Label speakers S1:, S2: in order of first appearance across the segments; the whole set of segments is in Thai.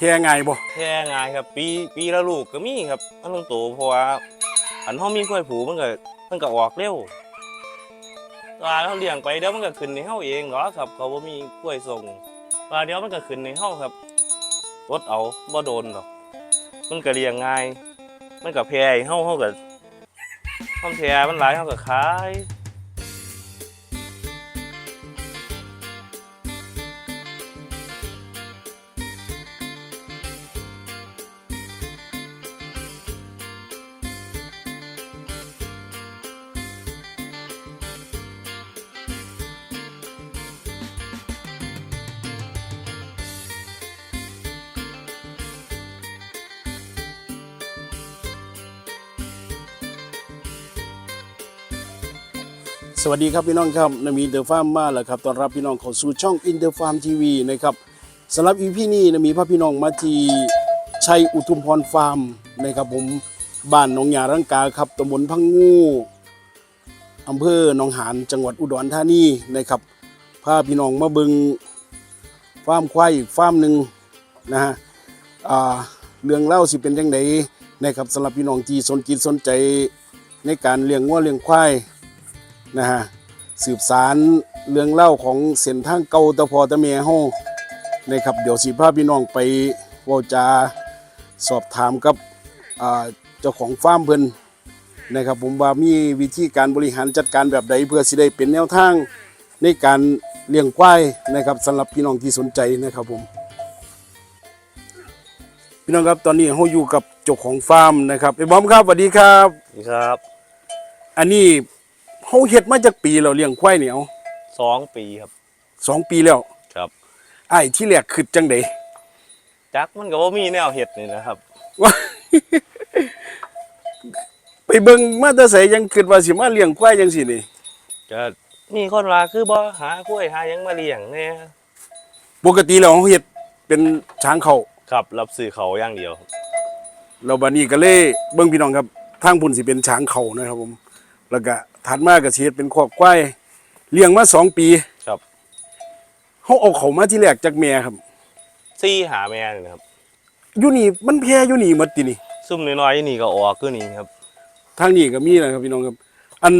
S1: แพ้ง่ายบ่
S2: แค่ง่ายครับ ปีปีละลูกก็มีครับมันต้องโตเพราะว่าอันเฮามีกล้วยผูมันก็มันก็ออกเร็วว่าเราเลี้ยงไปเดี๋ยวมันก็ขึ้นในเฮาเองเหรอครับ เขาบ่มีกล้วยส่งว่าเดี๋ยวมันก็ขึ้นในเฮาครับรดเอาบ่โดนดอกมันก็เลี้ยงง่าย มันก็แพร่ให้เฮาเฮาก็ทำแพร่มันหลายเฮาก็ขาย
S1: สวัสดีครับพี่น้องครับนามีเดอะฟาร์มมาแล้วครับต้อนรับพี่น้องเข้าสู่ช่องอินเดอะฟาร์มทีวีนะครับสำหรับอีพี่นี้นะมีพาพี่น้องมาที่ชัยอุทุมพรฟาร์มนะครับผมบ้านหนองยารังกาครับตำบลพังงูอำเภอหนองหานจังหวัดอุดรธานีนะครับพาพี่น้องมาบิงฟาร์มควายอีกฟาร์มหนึ่งนะฮะเรื่องเล่าสิเป็นยังไงนะครับสำหรับพี่น้องที่สนจิตสนใจในการเลี้ยงวัวเลี้ยงควาย นะฮะสืบสารเรื่องเล่าของเส้นทางเก่าตะพอตะเมียเฮานะครับเดี๋ยวสิพาพี่น้องไปเว่าจาสอบถามกับอ่าเจ้าของฟาร์มเพิ่นนะครับผมว่ามีวิธีการบริหารจัดการแบบใดเพื่อสิได้เป็นแนวทางในการเลี้ยงควายนะครับสำหรับพี่น้องที่สนใจนะครับผม พี่น้องครับตอนนี้เฮาอยู่กับเจ้าของฟาร์มนะครับไอ้บอมครับสวัสดีครับ
S2: นี่ครับ
S1: อันนี้ เขาเฮ็ดมาจากปีแล้วเลี้ยงควายเนี่ยเอา
S2: สองปีครับ
S1: สองปีแล้ว
S2: ครับ
S1: ไอ้ที่แรกคือจังได
S2: จักมันก็บ่มีแนวเห็ดนี่นะครับ
S1: ว่า ไปเบิ่งมาแต่ไสยังคิดว่าสิมาเลี้ยงควายจังซี่นี่
S2: ก็มีคนว่าคือบ่หากล้วยหาหยังมาเลี้ยงเนี่ย
S1: ปกติแล้วเขาเฮ็ดเป็นช้างเขา
S2: ครับ รับซื้อเขาอย่างเดียวครับ
S1: แล้วบัดนี้ก็เลยเบิ่งพี่น้องครับทางพุ่นสิเป็นช้างเขานะครับผม แล้วก็ ถัดมาก็สิเฮ็ดเป็นคอกควายเลี้ยงมาสองปี
S2: ครับ
S1: เขาเอาเขามาที่แรกจากแม่ครับ
S2: ซี่หาแม่นี่นะครับ
S1: อยู่นี่มันแพร่อยู่นี่หมดตินี่
S2: ซุ่มน้อยๆนี่ก็ออกคือนี่ครับ
S1: ทางนี้ก็มีนะครับพี่น้องครับ อัน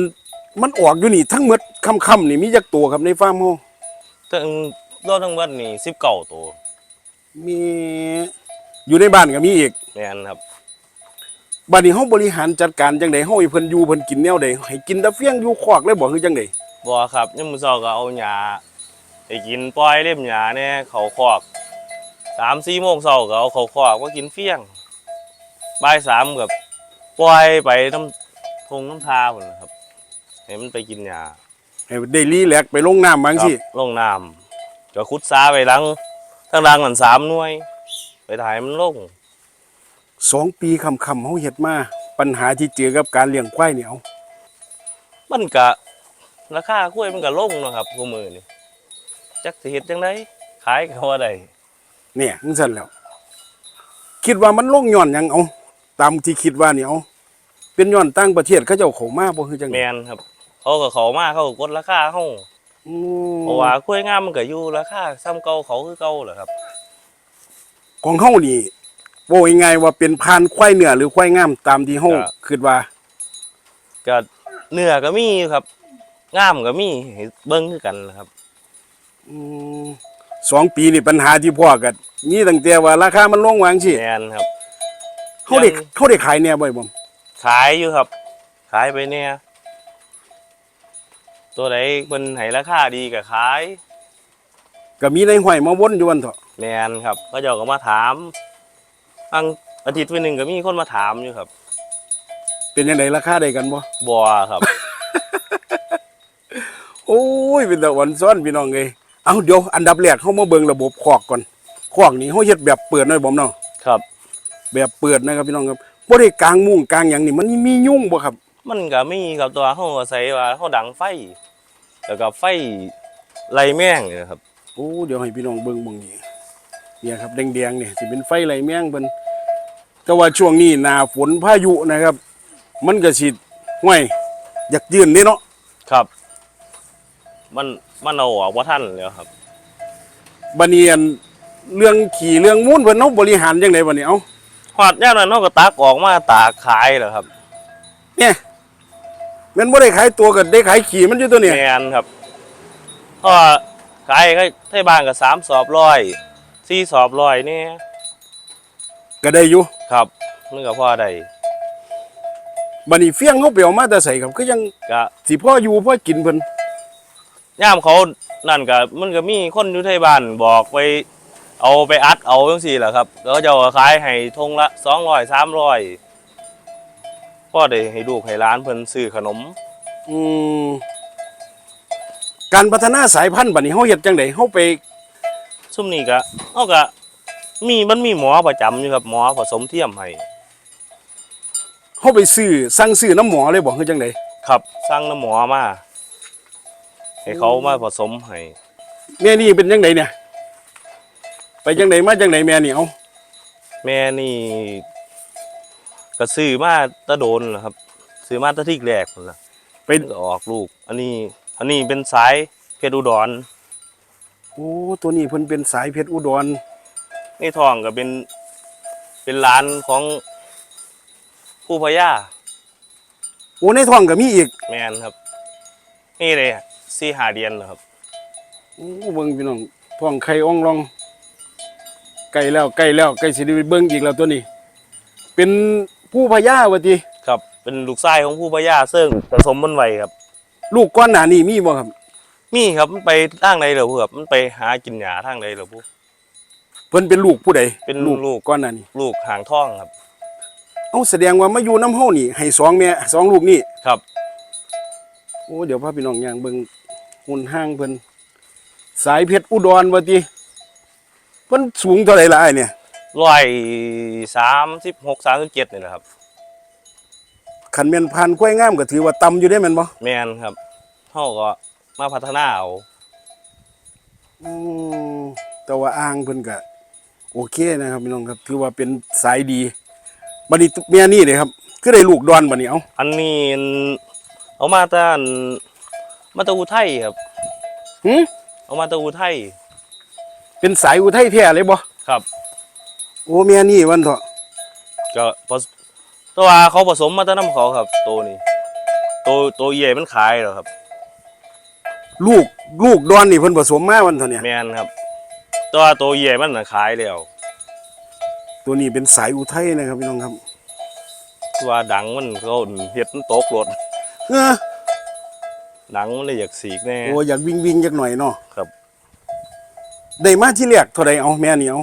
S1: มันออกอยู่นี่ทั้งหมดค่ำๆนี่มีจักตัวครับในฟาร์มเฮา
S2: ทั้งรถทั้งเบิดนี่19ตัว
S1: มีอยู่ในบ้านก็มีอีก
S2: แม่นครับ
S1: บ้านนี้เฮาบริหารจัดการจังไดเฮาให้เพิ่นอยู่เพิ่นกินแนวใดให้กินแตะเฟียงอยู่คอกเลยบ่คือจังได
S2: บ่ครับยามมื้อเช้าก็เอาหญ้าไปกินปล่อยเล่มหญ้าแน่เขาคอก3-4โมงเช้าก็เอาเขาคอกมากินเฟี้ยงบ่าย3ก็ปล่อยไปน้ำทงน้ำทาพุ่นนะครับให้มันไปกินหญ้า
S1: ให้ได้รีแลกซ์ไปลงน้ำบางสิ
S2: ครับลงน้ำก็ขุดซาไปหลังทั้งรังมันสามหน่วย ไปถ่ายมันลง
S1: สองปีค่ำๆเฮาเฮ็ดมา ปัญหาที่เจอกับการเลี้ยงควายเนี่ยเอา
S2: มันกะราคากล้วยมันก็ลงเนาะครับคู่มือนี่จักสิเฮ็ดจังไดขายก็ว่าได้
S1: เนี่ยจังซั่นแล้ว คิดว่ามันลงย้อนหยังเอาตามที่คิดว่านี่เอาเป็นย้อนต่างประเทศเขาเจ้าเข้ามาบ่คือจังได
S2: แมนครับเขาก็เขามาเขาก็กดราคาเฮา
S1: อืม
S2: เพราะว่ากล้วยงามมันก็อยู่ราคาซ้ำเก่าเขาคือเก่าแหละครับ
S1: ของเฮานี่ บ่ง่ายๆว่าเป็นพานควายเนื้อหรือควายงามตามที่เฮาคิดว่า
S2: ก็เนื้อก็มีอยู่ครับงามก็มีให้เบิ่งคือกันนะครับ
S1: อืมสองปีนี่ปัญหาที่พ่อกันมีตั้งแต่ว่าราคามันลงวางสิ
S2: แมนครับ
S1: เขาได้เขาได้ขายเนี่ยบ่อยบ่
S2: ขายอยู่ครับ ขายไปเนี่ย ตัวไหนมันให้ราคาดีก็ขาย
S1: ก็มีในห้อยมาวนอยู่วันเถอะ
S2: แมนครับก็เจ้าก็มาถาม อังอาทิตย์วันหนึ่งก็มีคนมาถามอยู่ครับ
S1: เป็นยังไงราคาได้กันบ่
S2: บัวครับ
S1: โอ้ยเป็นแต่วันซ้อนพี่น้องเอ้ยเอาเดี๋ยวอันดับแรกเฮามาเบิ่งระบบคอกก่อนคอกนี่เฮาเฮ็ดแบบเปิดหน่อยบ่เนาะ
S2: ครับ
S1: แบบเปิดนะครับพี่น้องครับบ่ได้กางมุ้งกางหยังนี่มันมียุ่งบ่ครับ
S2: มันก็มีครับตัวเขาก็ใส่ว่าเขาดังไฟ แล้วก็ไฟไล่แมงนี่นะครับ
S1: โอ้เดี๋ยวให้พี่น้องเบิ่งเบิ่งนี่ เนี่ยครับแดงๆเนี่ยสิเป็นไฟไหลแมงเพิ่นแต่ว่าช่วงนี้หน้าฝนพายุนะครับ มันก็สิห้วยอยากยืนนี่เนาะ
S2: ครับ มันมันเอาออกว่าท่านแล้วครับ
S1: บัดนี้อันเรื่องขี่เรื่องมูลเพิ่นเฮาบริหารจังไดบัดนี้เอ้า
S2: หอดย่ามนั้นเฮาก็ตักออกมาตากขายเหรอครับ
S1: เนี่ยแมันบ่ได้ขายตัวก็ได้ขายขี่มันอยู่ตัวเนี่ย
S2: แมนครับก็ขายก็ไทบ้านก็สามสอบร้อย สี่สอบร้อยนี่
S1: ก็ได้อยู่
S2: ครับมันก็พอได้
S1: บัดนี้เฟี้ยงเฮาไปเอามาแต่ใส่ครับก็ยัง
S2: ก็
S1: สิพ่ออยู่พ่อกินเพิ่น
S2: ย่ามเขานั่นก็มันก็มีคนอยู่ไทบ้านบอกไปเอาไปอัดเอาจังซี่แหละครับ แล้วก็จะเอาขายให้ทงละสองร้อยสามร้อยพ่อได้ให้ลูกให้ร้านเพิ่นซื้อขนม
S1: อืมการพัฒนาสายพันธุ์บัดนี้เฮาเฮ็ดจังไดเฮาไป
S2: ซุ่มนี้ก็เอาก็มีมันมีหมอประจำอยู่ครับหมอผสมเทียมให้
S1: เฮาไปซื้อสั่งซื้อน้ำหมอเลยบ่คือจังได
S2: ครับสั่งน้ำหมอมาให้เขามาผสมให้
S1: แม่นี่เป็นจังไดเนี่ย ไปจังไดมาจังไดแม่นี่เอา
S2: แม่นี่ก็ซื้อมาตะโดนเหรอครับซื้อมาตะที่แรกพุ่นล่ะ
S1: ไป
S2: ก็ออกลูก อันนี้ อันนี้เป็นสายเพชรอุดร
S1: โอ้ตัวนี้เพิ่นเป็นสายเพชรอุดร
S2: นี่ทองก็เป็นเป็นร้านของผู้พญา
S1: โอ้ในท้องก็มีอีก
S2: แมนครับนี่เลยสี่หาเดียนเหรอครับ
S1: โอ้เบิ่งพี่น้องท้องไข่อ่องรองใกล้แล้วใกล้แล้วใกล้สิได้ไปเบิ่งอีกแล้วตัวนี้ เป็นผู้พญาว่าติ
S2: ครับ เป็นลูกไส้ของผู้พญาซึ่งผสมมันไวครับ
S1: ลูกก้อนหน้านี่มีบ่ครับ
S2: มีครับมันไปทางใดเหรอพวกครับมันไปหากินหญ้าทางใดเหรอพวก
S1: เพิ่นเป็นลูกผู้ใด
S2: เป็น
S1: ลูก
S2: ลูก
S1: ก้อนหน้านี่
S2: ลูกหางท่องครับ
S1: เอ้าแสดงว่ามาอยู่น้ำเฮานี่ให้สองแม่สองลูกนี่
S2: ครับ
S1: โอ้เดี๋ยวพาพี่น้องย่างเบิ่งหุ่นห้างเพิ่นสายเพชรอุดรว่าติเพิ่นสูงเท่าไหร่ล่ะไอ้เนี่ย
S2: ร้อยสามสิบหกสามสิบเจ็ดนี่แหละครับ
S1: คันแม่นพันธุ์กล้วยงามก็ถือว่าต่ำอยู่ได้แม่นบ่
S2: แมนครับเขาก็ มาพัฒนาเอา
S1: อืมแต่ว่าอ่างเพิ่นก็โอเคนะครับพี่น้องครับ ถือว่าเป็นสายดีบัดนี้แม่นี่เลยครับคือได้ลูกดอนบัดนี้เอา
S2: อันนี้เอามาแตานมาแตะอุทัยครับ
S1: หึ
S2: เอามาแตะอุทัย
S1: เป็นสายอุทัยแท้เลยบ่
S2: ครับ
S1: โอ้แม่นี่วันเถาะ
S2: ก็ผสตัวาเขาผสมมาแตะน้ำเขาครับตัวนี้ตัวตัวใหญ่มันขายเหรอครับ
S1: ลูกลูกดอนนี่เพิ่นผสมมาวันเถาะเนี่ย
S2: แมนครับ ตัวตัวใหญ่มันน่ะขายแล้ว
S1: ตัวนี้เป็นสายอุทัยนะครับพี่น้องครับ
S2: ตัวดังมันเขาเฮ็ดมันตกรถ
S1: เออ
S2: ดังมันเลยอยากสีกแน่
S1: โอ้อยากวิ่งวิ่งจักหน่อยเนาะ
S2: ครับ
S1: ได้มาที่แรกเท่าใดเอาแม่นี่เอา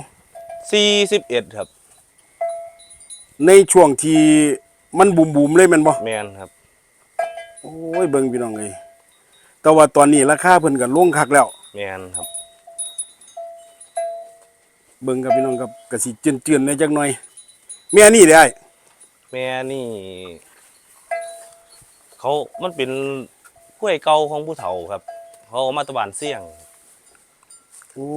S2: สี่สิบเอ็ดครับ
S1: ในช่วงที่มันบูมบูมๆเลยแม่นบ่
S2: แมนครับ
S1: โอ้ยเบิ่งพี่น้องเอ้ย แต่ว่าตอนนี้ราคาเพิ่นก็ลงคักแล้ว
S2: แมนครับ
S1: เบิ่งกับพี่น้องครับก็สิเจือนๆในจักหน่อย แม่นี่ได้
S2: แม่นี่ เขามันเป็นกล้วยเก่าของผู้เฒ่าครับ เขาเอามาตะบานเสี่ยง
S1: โอ้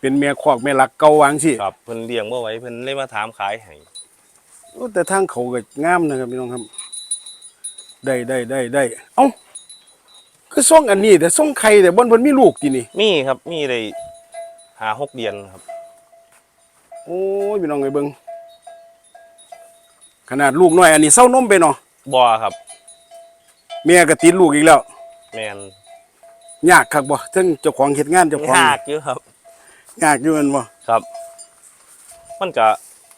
S1: เป็นแม่คอกแม่หลักเก่าวางสิ
S2: ครับเพิ่นเลี้ยงบ่ไหว้เพิ่นเลยมาถามขายให้
S1: โอ้แต่ทางเขาก็งามนะครับพี่น้องครับ ได้ได้ได้ได้เอ้า คือส่งอันนี้แต่ส่งไข่แต่บนเพิ่นมีลูกทีนี่
S2: มีครับ มีได้หาหกเดือนครับ
S1: โอ้ยพี่น้องเอ้ยเบิ่งขนาดลูกน้อยอันนี้เศร้านมไปเนาะ
S2: บ่ครับ
S1: แม่ก็ติดลูกอีกแล้ว
S2: แมน
S1: ยากคักบ่ซึ่งเจ้าของเฮ็ดงานเจ้าของ
S2: ยากอยู่ครับ
S1: ยากอยู่แม่นบ่
S2: ครับ มันก็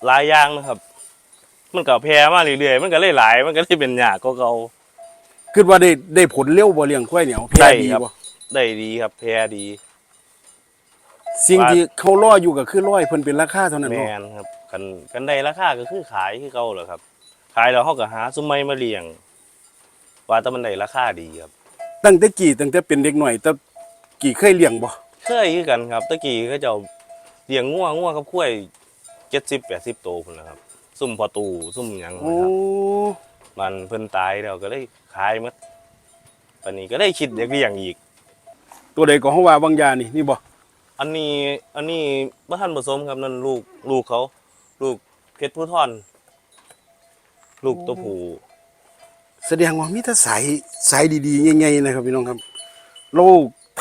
S2: หลายอย่างนะครับ มันก็แพร่มาเรื่อยๆมันก็เลยหลาย มันก็เลยเป็นยากก็เก่า
S1: คิดว่าได้ได้ผลเร็วบ่เลี้ยงควายเนี่ยเอาแพ้
S2: ได้
S1: ดี
S2: ครับ
S1: บ่
S2: ได้ดีครับ แพร่ดี
S1: สิ่ง
S2: ว่า
S1: ที่เขารออยู่ก็คือร้อยเพิ่นเป็นราคาเท่านั้น
S2: แม
S1: เนาะ
S2: นครับกันกันได้ราคาก็คือขายคือเก่าแหละครับ ขายแล้วเขาก็หาซุ้มไม้มาเลี้ยง ว่าแต่มันได้ราคาดีครับ
S1: ตั้งแต่กี่ตั้งแต่เป็นเด็กหน่อยแต่กี่เคยเลี้ยงบ่
S2: เคยคือกันครับ ตะกี้เขาเจะเลี้ยงงัวงัวกับกล้วยเจ็ดสิบแปดสิบโตวพุ่นนะครับซุ่มพอตูซุ่มหยัง
S1: โอ้
S2: นะครับ มันเพิ่นตายแล้วก็เลยขายหมดตอนนี้ก็ได้คิดอยากเลี้ยงอีก
S1: ตัวใดก็เฮาว่าบางยานี่นี่บ่
S2: อันนี้อันนี้บ่ทันผสมครับนั่นลูกลูกเขา ลูกเพชรผู้ทอน ลูกตัวผู้
S1: แสดงว่ามีแต่สายสายดีๆใหญ่ๆนะครับพี่น้องครับเรา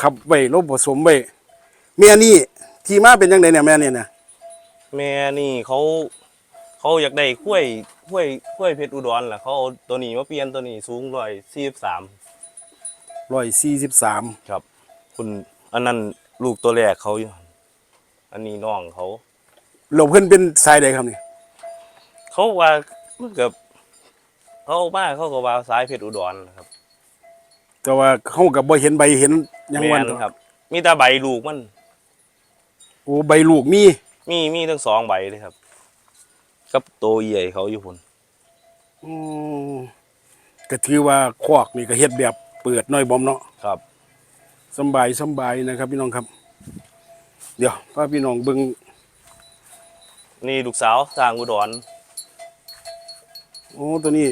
S1: ทับไว้เราผสมไว้แม่นี่ที่มาเป็นจังไดเนี่ยแม่เนี่ยนะ
S2: แม่นี่เขา เขาอยากได้กล้วยกล้วยกล้วยเพชรอุดรแหละเขาเอาตัวนี้มาเปลี่ยนตัวนี้สูงร้อยสี่สิบสาม
S1: ร้อยสี่สิบสาม
S2: ครับ คุณอันนั้นลูกตัวแรกเขาอยู่อันนี้น้องเขา
S1: เราเพิ่นเป็นสายใดครับนี่
S2: เขาว่ามันกับเขาเอามาเขาก็ว่าสายเพชรอุดรนะครับ
S1: แต่ว่าเขากับบ่เห็นใบเห็นหยัง
S2: แม่
S1: วัน
S2: นครับ มีแต่ใบลูกมัน
S1: โอ้ใบลูกมี
S2: มีมีทั้งสองใบเลยครับ กับตัวใหญ่เขาอยู่พุ่น
S1: อืมก็ถือว่าคอกนี่ก็เฮ็ดแบบเปิดน้อยบอมเนาะ
S2: ครับ
S1: สำบายสำบายนะครับ พี่น้องครับ เดี๋ยวพาพี่น้องเบิ่ง
S2: นี่ลูกสาวสร้างอุดร
S1: โอ้ตัวนี้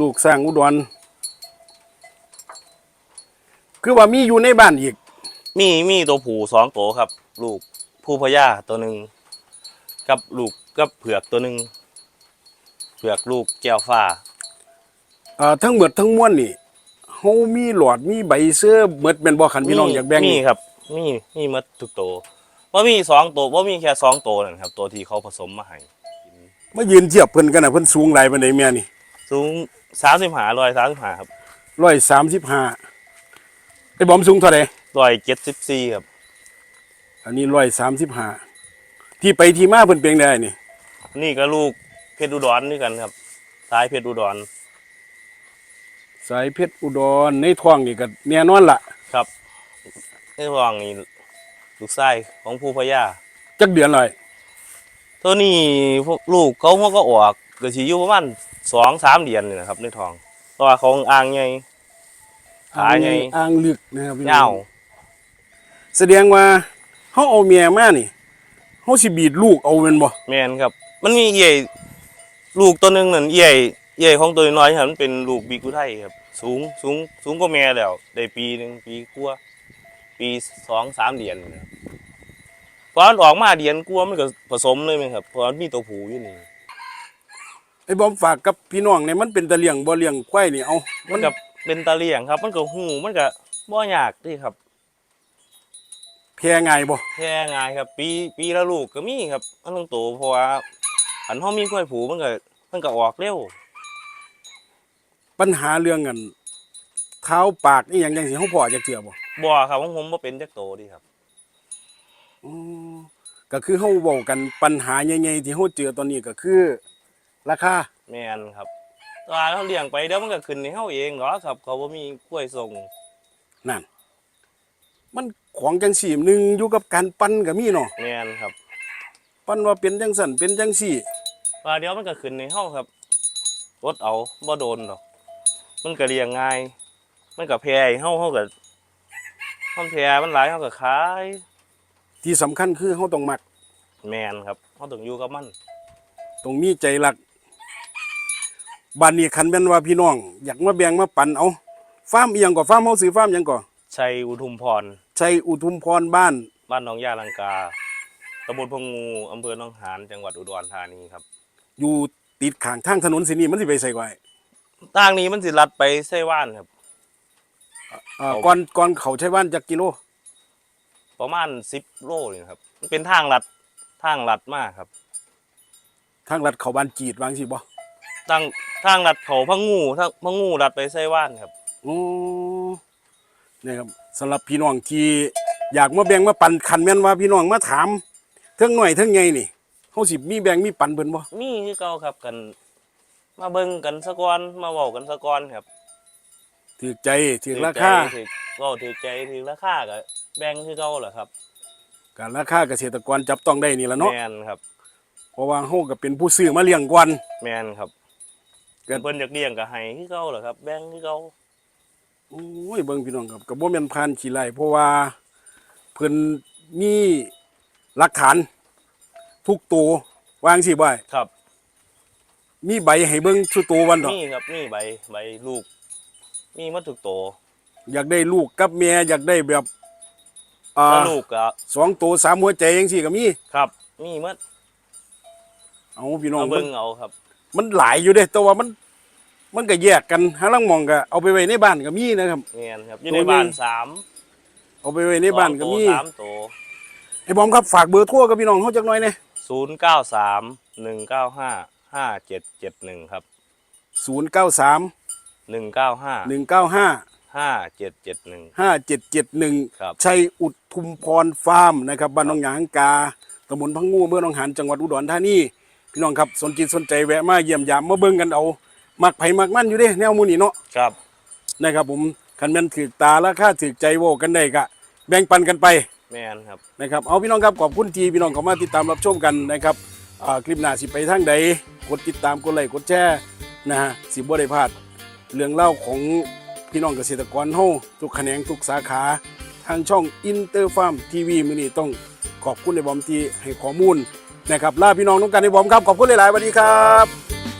S1: ลูกสร้างอุดรคือว่ามีอยู่ในบ้านอีก
S2: มีมีตัวผูสองตัวครับ ลูกผู้พญาตัวหนึ่งกับลูกกับเผือกตัวหนึ่งเผือกลูกแก้วฟ้า
S1: อ่าทั้งหมดทั้งมวลนี่เฮามีหลอดมีใบเสื้อหมดแม่นบ่คันพี่น้องอยากแบ่ง
S2: มี
S1: นี่
S2: ครับ มีมีหมดทุกตัวว่ามีสองตัวว่ามีแค่สองตัวนั่นครับ ตัวที่เขาผสมมาให้
S1: มายืนเทียบเพิ่นกันน่ะเพิ่นสูงหลายปานใดแม่นี่
S2: สูงสามสิบห้าร้อยสามสิบห้าครับ
S1: 135ไอ้บอมสูงเท่าใด
S2: ร้อยเจ็ดสิบสี่ครับ
S1: อันนี้135ที่ไปที่มาเพิ่นเป็นได้นี่
S2: นี่ก็ลูก เพชรอุดรนี่กันครับ สายเพชรอุดร
S1: สายเพชรอุดรในท้องนี่ก็แน่นอนล่ะ
S2: ครับในระหว่างนี้ลูกไส้ของผู้พญา
S1: จักเดือนเลย
S2: ตัวนี้พวกลูกเขาเขาก็ออกก็สิอยู่ประมาณสองสามเดือนนี่นะครับ ในท้องเพราะว่าเขาอ่างใหญ่ขาใหญ่
S1: อ่างลึกนะครับพี่น้
S2: ยา
S1: อ
S2: ว
S1: งแสดงว่าเฮาเอาเมียมานี่เฮาสิบีดลูกเอาแม่นบ่
S2: แม่นครับ มันมีเอี่ย ลูกตัวหนึ่งนั่นเอี่ยเอี่ยของตัวน้อยครับมันเป็นลูกบิ๊กอุทัยครับ สูงสูงสูงกว่าแม่แล้ว ได้ปีหนึ่งปีกว่าปีสองสามเดือนนะครับพอมันออกมาเดือนกลัวามันก็ผสมเลยไหมครับเพราะมันมีตัวผูอยู่นี่
S1: ไอ้บอมฝากกับพี่น้องเนี่ยมันเป็นตะเลียงบ่เลี้ยงควายนี่เอา
S2: มั
S1: มันน
S2: ก็เป็นตาเลี่ยงครับ มันก็หูมันก็บ่ยากเด้ครับ
S1: แพ้ง่ายบ่
S2: แค่ง่ายครับ ปีปีละลูกก็มีครับมันต้องโตเพราะว่า อันเฮามีกล้วยผูมันก็มันก็ออกเร็ว
S1: ปัญหาเรื่องกันเท้าปากอีหยังจังสิเฮาพอจักเทื่อบ่
S2: บ่ครับของผมบ่เป็นจักโตดีครับ
S1: อือก็คือเฮาเว้ากันปัญหาใหญ่ๆที่เฮาเจอตอนนี้ก็คือราคา
S2: แม่นครับตอนเขาเลี้ยงไปเดี๋ยวมันก็ขึ้นในเฮาเองเหรอครับ เขาบ่มีกล้วยส่ง
S1: นั่นมันของจังสี่หนึ่งอยู่กับการปั้นก็มีเนาะ
S2: แม่นครับ
S1: ปั้นว่าเป็นจังสั่นเป็นจังสี่
S2: ว่าเดี๋ยวมันก็ขึ้นในเฮาครับอดเอาบ่โดนดอก มันก็เลี้ยงง่าย มันก็แพร่ให้เฮาเฮาก็มันแพร่มันหลายเฮาก็ขาย
S1: ที่สำคัญคือเฮาต้องมัก
S2: แม่นครับเฮาต้องอยู่กับมัน
S1: ตรงนี้ใจรักบ้านนี้คันแม่นว่าพี่น้อง อยากมาแบ่งมาปันเอาฟาร์มอีหยังก่อฟาร์มเฮาซื้อฟาร์มหยังก่อ
S2: ชัยอุทุมพร
S1: ชัยอุทุมพรบ้าน
S2: บ้านหนองยาลังกาตำบลพงงูอำเภอหนองหานจังหวัดอุดรธานีครับ
S1: อยู่ติดข้างทางถนนเสินี่มันสิไปใส่ไว้
S2: ทางนี้มันสิลัดไปไส้ว่านครับ
S1: อ่า
S2: เอา
S1: ก่อนก่อนเขาใช้บ้านจักกิโล
S2: ประมาณ10โลนี่ครับมันเป็นทางลัดทางลัดมากครับ
S1: ทางลัดเขาบ้านจีดวางสิบ่
S2: ทางทางลัดเขาพังงูทางพังงูลัดไปไส้ว่านครับ
S1: โอ้นี่ครับสำหรับพี่น้องที่อยากมาแบ่งมาปันคันแม่นว่าพี่น้องมาถามเทิงหน่อยเทิงใหญ่นี่ เฮาสิมีแบ่งมีปันเพิ่นบ่
S2: มีคือเก่าครับกัน มาเบิ่งกันสะก่อนมาเว้ากันสะก่อนครับ
S1: ถือใจถือราคา
S2: ถือเว้าถือใจถือราคาก็แบ่งคือเก่าแหละครับ
S1: การราคาเกษตรกรจับต้องได้นี่ละเนาะ
S2: แม่นครับ
S1: เพราะว่าเฮาก็เป็นผู้ซื้อมาเลี้ยงก่อน
S2: แม่นครับ
S1: เกิด
S2: เพิ่นอยากเลี้ยงก็ให้คือเก่าแหละครับแบ่งคือเก่า
S1: โอ้ยเบิ่งพี่น้องครับก็บ่แม่นผ่านขี้ไล่เพราะว่าเพิ่นมีหลักฐาน ทุกตัววางสิบ่าย
S2: ครับ
S1: มีใบให้เบิ่งทุกตัววันดอก
S2: มีครับมีใบใบลูก มีหมาทุกโต
S1: อยากได้ลูกกับแม่อยากได้แบบอ่า
S2: แล้วลูกก็
S1: สองตัวสามหัวใจจังซี่ก็มี
S2: ครับ มีหมด
S1: เอาพี่น้อง
S2: มา
S1: มั
S2: เบิ่
S1: น
S2: งเอาครับ
S1: มันหลายอยู่เด้แต่ว่ามัน มันก็แยกกันหาลังหมองก็เอาไปไว้ในบ้านก็มีนะครับ
S2: แม่นครับอยู่
S1: ตัว
S2: ใน
S1: หนึ่ง
S2: บ้านสาม
S1: เอาไปไว้ในบ้านก็มี
S2: สองโตสามโต
S1: ไอ้บอมครับฝากเบอร์โทรกับพี่น้องเฮาจักหน่อยเนี่ย
S2: ศูนย์เก้าสามหนึ่งเก้าห้าห้าเจ็ดเจ็ดหนึ่งครับ
S1: ศูนย์เก้าสาม
S2: หนึ่งเก้าห้า
S1: หนึ่งเก้าห้า
S2: ห้าเจ็ดเจ็ดหนึ่ง
S1: ห้าเจ็ดเจ็ดหนึ่ง
S2: ครับ
S1: ชัยอุทุมพรฟาร์มนะครับบ้านหนองหยางกาตำบลพังงูอำเมืองหนองหานจังหวัดอุดรธานีพี่น้องครับสนจิตสนใจแวะมาเยี่ยมยามมาเบิ่งกันเอามักไผมักมันอยู่เด้แนวหมูนี่เนาะ
S2: ครับ
S1: นะครับผมคันแม่นถือตาราคาถือใจโวกันได้กะ แบ่งปันกันไป
S2: แมนครับ
S1: นะครับเอาพี่น้องครับขอบคุณทีพี่น้องเข้ามาติดตามรับชมกันนะครับอ่าคลิปหน้าสิไปทางใดกดติดตามกดไลค์กดแชร์นะฮะสิบ่ได้พลาดเรื่องเล่าของพี่น้องเกษตรกรเฮาทุกแขนงทุกสาขาทางช่องอินเตอร์ฟาร์มทีวีมื้อนี้ต้องขอบคุณในบอมที่ให้ข้อมูลนะครับลาพี่น้องน้องกันในบอมครับขอบคุณหลายๆสวัสดีครับ